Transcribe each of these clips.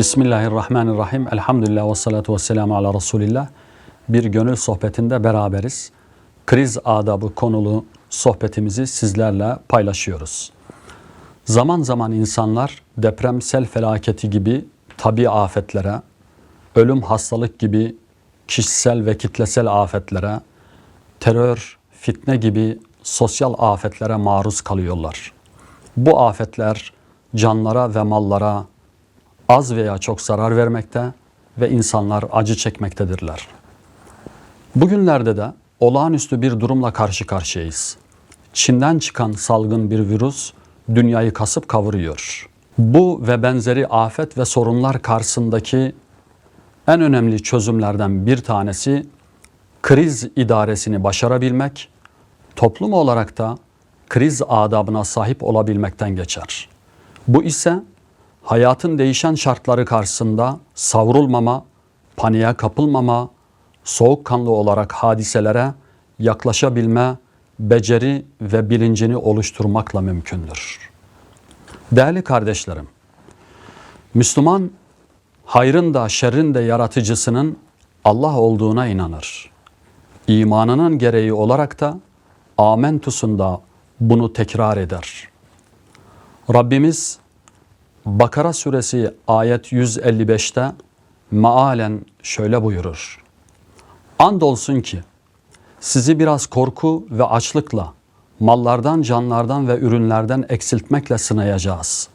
Bismillahirrahmanirrahim. Elhamdülillah ve salatu ve selamu ala Resulillah. Bir gönül sohbetinde beraberiz. Kriz adabı konulu sohbetimizi sizlerle paylaşıyoruz. Zaman zaman insanlar deprem, sel felaketi gibi tabi afetlere, ölüm, hastalık gibi kişisel ve kitlesel afetlere, terör, fitne gibi sosyal afetlere maruz kalıyorlar. Bu afetler canlara ve mallara az veya çok zarar vermekte ve insanlar acı çekmektedirler. Bugünlerde de olağanüstü bir durumla karşı karşıyayız. Çin'den çıkan salgın bir virüs dünyayı kasıp kavuruyor. Bu ve benzeri afet ve sorunlar karşısındaki en önemli çözümlerden bir tanesi kriz idaresini başarabilmek, toplum olarak da kriz adabına sahip olabilmekten geçer. Bu ise hayatın değişen şartları karşısında savrulmama, paniğe kapılmama, soğukkanlı olarak hadiselere yaklaşabilme, beceri ve bilincini oluşturmakla mümkündür. Değerli kardeşlerim, Müslüman hayrın da şerrin de yaratıcısının Allah olduğuna inanır. İmanının gereği olarak da amentusunda bunu tekrar eder. Rabbimiz Bakara suresi ayet 155'te mealen şöyle buyurur. Andolsun ki sizi biraz korku ve açlıkla, mallardan, canlardan ve ürünlerden eksiltmekle sınayacağız.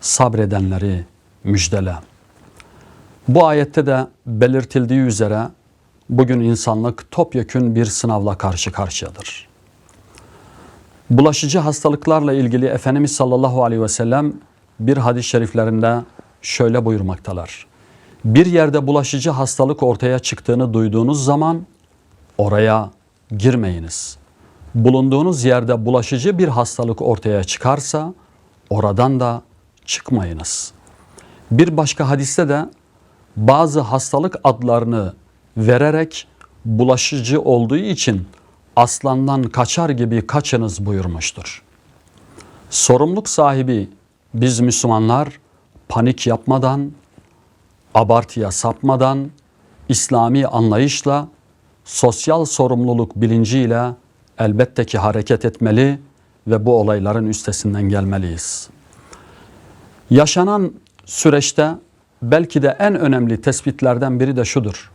Sabredenleri müjdele. Bu ayette de belirtildiği üzere bugün insanlık topyekün bir sınavla karşı karşıyadır. Bulaşıcı hastalıklarla ilgili Efendimiz sallallahu aleyhi ve sellem bir hadis-i şeriflerinde şöyle buyurmaktalar. Bir yerde bulaşıcı hastalık ortaya çıktığını duyduğunuz zaman oraya girmeyiniz. Bulunduğunuz yerde bulaşıcı bir hastalık ortaya çıkarsa oradan da çıkmayınız. Bir başka hadiste de bazı hastalık adlarını vererek bulaşıcı olduğu için aslandan kaçar gibi kaçınız buyurmuştur. Sorumluluk sahibi biz Müslümanlar panik yapmadan, abartıya sapmadan, İslami anlayışla, sosyal sorumluluk bilinciyle elbette ki hareket etmeli ve bu olayların üstesinden gelmeliyiz. Yaşanan süreçte belki de en önemli tespitlerden biri de şudur.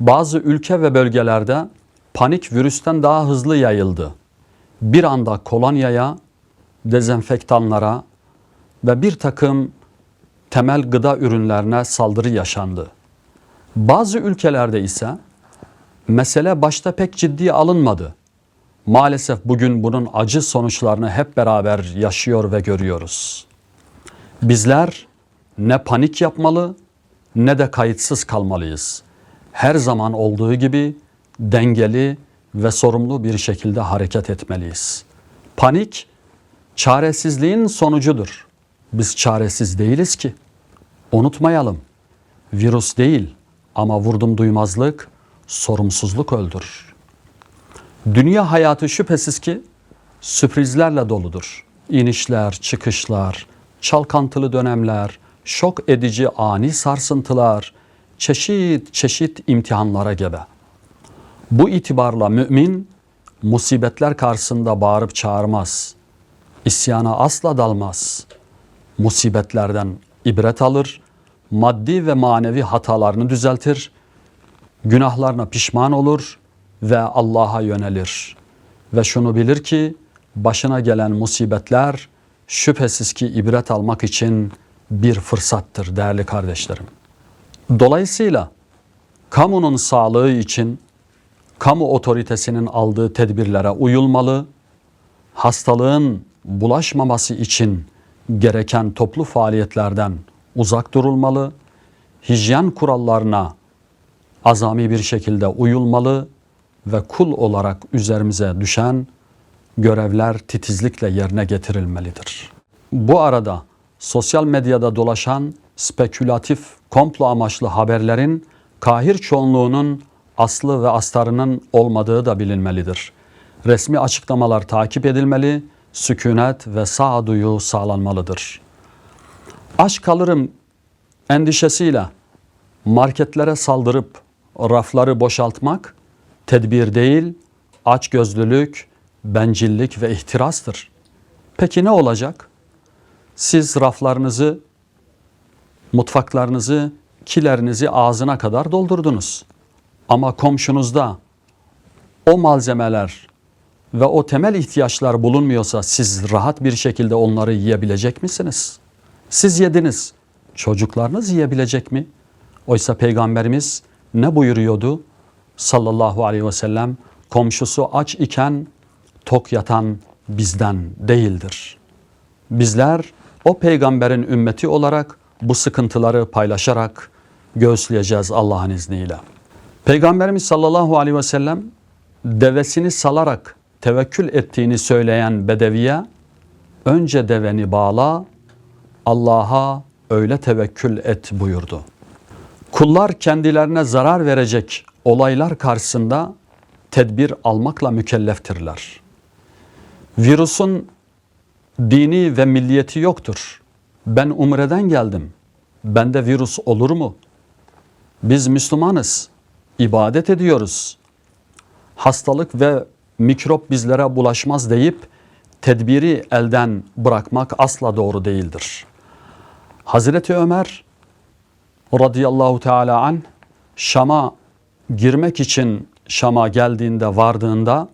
Bazı ülke ve bölgelerde panik virüsten daha hızlı yayıldı. Bir anda kolonyaya, dezenfektanlara ve bir takım temel gıda ürünlerine saldırı yaşandı. Bazı ülkelerde ise mesele başta pek ciddiye alınmadı. Maalesef bugün bunun acı sonuçlarını hep beraber yaşıyor ve görüyoruz. Bizler ne panik yapmalı ne de kayıtsız kalmalıyız. Her zaman olduğu gibi dengeli ve sorumlu bir şekilde hareket etmeliyiz. Panik çaresizliğin sonucudur. Biz çaresiz değiliz ki. Unutmayalım. Virüs değil ama vurdum duymazlık, sorumsuzluk öldürür. Dünya hayatı şüphesiz ki sürprizlerle doludur. İnişler, çıkışlar, çalkantılı dönemler, şok edici ani sarsıntılar, çeşit çeşit imtihanlara gebe. Bu itibarla mümin musibetler karşısında bağırıp çağırmaz. İsyana asla dalmaz. Musibetlerden ibret alır, maddi ve manevi hatalarını düzeltir, günahlarına pişman olur ve Allah'a yönelir. Ve şunu bilir ki başına gelen musibetler şüphesiz ki ibret almak için bir fırsattır değerli kardeşlerim. Dolayısıyla kamunun sağlığı için kamu otoritesinin aldığı tedbirlere uyulmalı, hastalığın bulaşmaması için gereken toplu faaliyetlerden uzak durulmalı, hijyen kurallarına azami bir şekilde uyulmalı ve kul olarak üzerimize düşen görevler titizlikle yerine getirilmelidir. Bu arada sosyal medyada dolaşan spekülatif komplo amaçlı haberlerin kahir çoğunluğunun aslı ve astarının olmadığı da bilinmelidir. Resmi açıklamalar takip edilmeli, sükunet ve sağduyu sağlanmalıdır. Aç kalırım endişesiyle marketlere saldırıp rafları boşaltmak tedbir değil, açgözlülük, bencillik ve ihtirastır. Peki ne olacak? Siz raflarınızı, mutfaklarınızı, kilerinizi ağzına kadar doldurdunuz. Ama komşunuzda o malzemeler ve o temel ihtiyaçlar bulunmuyorsa siz rahat bir şekilde onları yiyebilecek misiniz? Siz yediniz. Çocuklarınız yiyebilecek mi? Oysa Peygamberimiz ne buyuruyordu? Sallallahu aleyhi ve sellem komşusu aç iken tok yatan bizden değildir. Bizler o peygamberin ümmeti olarak bu sıkıntıları paylaşarak göğüsleyeceğiz Allah'ın izniyle. Peygamberimiz sallallahu aleyhi ve sellem devesini salarak tevekkül ettiğini söyleyen bedeviye önce deveni bağla Allah'a öyle tevekkül et buyurdu. Kullar kendilerine zarar verecek olaylar karşısında tedbir almakla mükelleftirler. Virüsün dini ve milliyeti yoktur. Ben umreden geldim. Bende virüs olur mu? Biz Müslümanız. ibadet ediyoruz. Hastalık ve mikrop bizlere bulaşmaz deyip tedbiri elden bırakmak asla doğru değildir. Hazreti Ömer radıyallahu teala an Şam'a girmek için Şam'a geldiğinde vardığında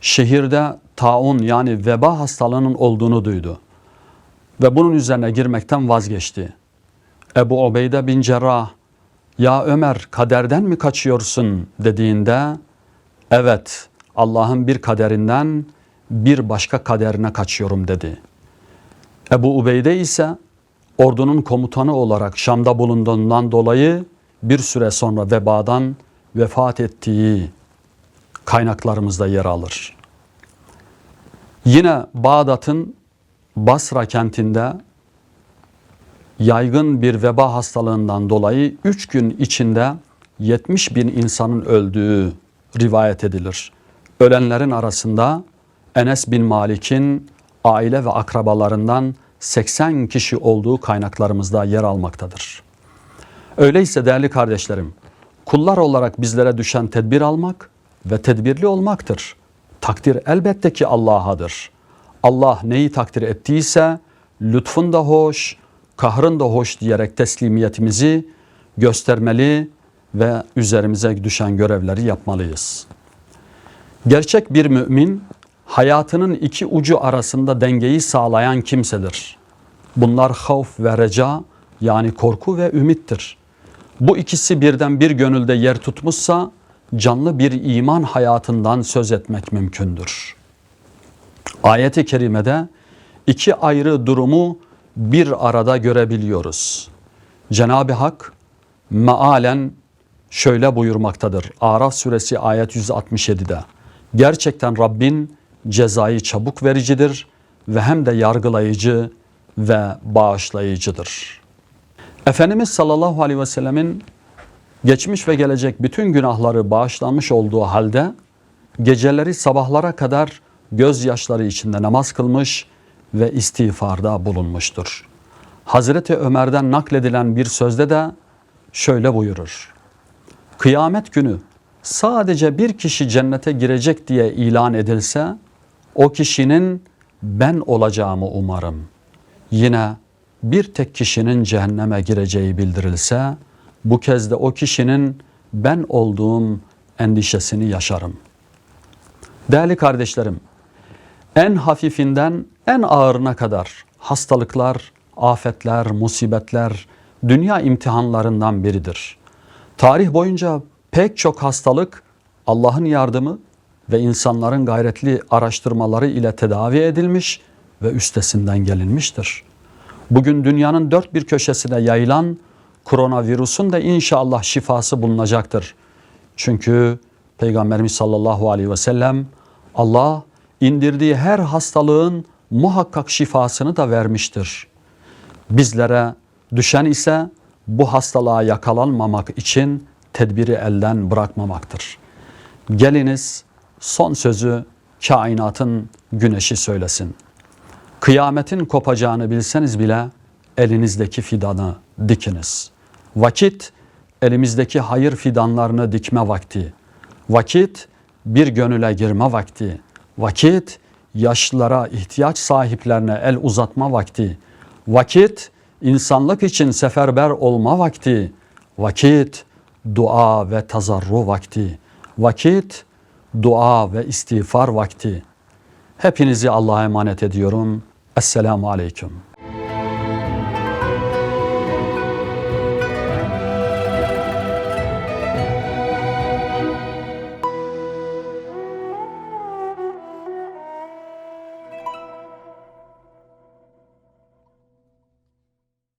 şehirde taun yani veba hastalığının olduğunu duydu. Ve bunun üzerine girmekten vazgeçti. Ebu Ubeyde bin Cerrah ya Ömer kaderden mi kaçıyorsun dediğinde evet Allah'ın bir kaderinden bir başka kaderine kaçıyorum dedi. Ebu Ubeyde ise ordunun komutanı olarak Şam'da bulunduğundan dolayı bir süre sonra vebadan vefat ettiği kaynaklarımızda yer alır. Yine Bağdat'ın Basra kentinde yaygın bir veba hastalığından dolayı 3 gün içinde 70 bin insanın öldüğü rivayet edilir. Ölenlerin arasında Enes bin Malik'in aile ve akrabalarından 80 kişi olduğu kaynaklarımızda yer almaktadır. Öyleyse değerli kardeşlerim, kullar olarak bizlere düşen tedbir almak ve tedbirli olmaktır. Takdir elbette ki Allah'adır. Allah neyi takdir ettiyse lütfun da hoş, kahrın da hoş diyerek teslimiyetimizi göstermeli ve üzerimize düşen görevleri yapmalıyız. Gerçek bir mümin hayatının iki ucu arasında dengeyi sağlayan kimsedir. Bunlar havf ve reca yani korku ve ümittir. Bu ikisi birden bir gönülde yer tutmuşsa canlı bir iman hayatından söz etmek mümkündür. Ayet-i kerimede iki ayrı durumu bir arada görebiliyoruz. Cenab-ı Hak mealen şöyle buyurmaktadır. Araf suresi ayet 167'de. Gerçekten Rabbin cezayı çabuk vericidir ve hem de yargılayıcı ve bağışlayıcıdır. Efendimiz sallallahu aleyhi ve sellemin geçmiş ve gelecek bütün günahları bağışlanmış olduğu halde geceleri sabahlara kadar gözyaşları içinde namaz kılmış ve istiğfarda bulunmuştur. Hazreti Ömer'den nakledilen bir sözde de şöyle buyurur. Kıyamet günü sadece bir kişi cennete girecek diye ilan edilse o kişinin ben olacağımı umarım. Yine bir tek kişinin cehenneme gireceği bildirilse bu kez de o kişinin ben olduğum endişesini yaşarım. Değerli kardeşlerim, en hafifinden en ağırına kadar hastalıklar, afetler, musibetler dünya imtihanlarından biridir. Tarih boyunca pek çok hastalık Allah'ın yardımı ve insanların gayretli araştırmaları ile tedavi edilmiş ve üstesinden gelinmiştir. Bugün dünyanın dört bir köşesine yayılan koronavirüsün de inşallah şifası bulunacaktır. Çünkü Peygamberimiz sallallahu aleyhi ve sellem Allah indirdiği her hastalığın muhakkak şifasını da vermiştir. Bizlere düşen ise bu hastalığa yakalanmamak için tedbiri elden bırakmamaktır. Geliniz son sözü kainatın güneşi söylesin. Kıyametin kopacağını bilseniz bile elinizdeki fidanı dikiniz. Vakit elimizdeki hayır fidanlarını dikme vakti. Vakit bir gönüle girme vakti. Vakit yaşlılara, ihtiyaç sahiplerine el uzatma vakti. Vakit insanlık için seferber olma vakti. Vakit dua ve tazarru vakti. Vakit dua ve istiğfar vakti. Hepinizi Allah'a emanet ediyorum. Esselamu Aleyküm.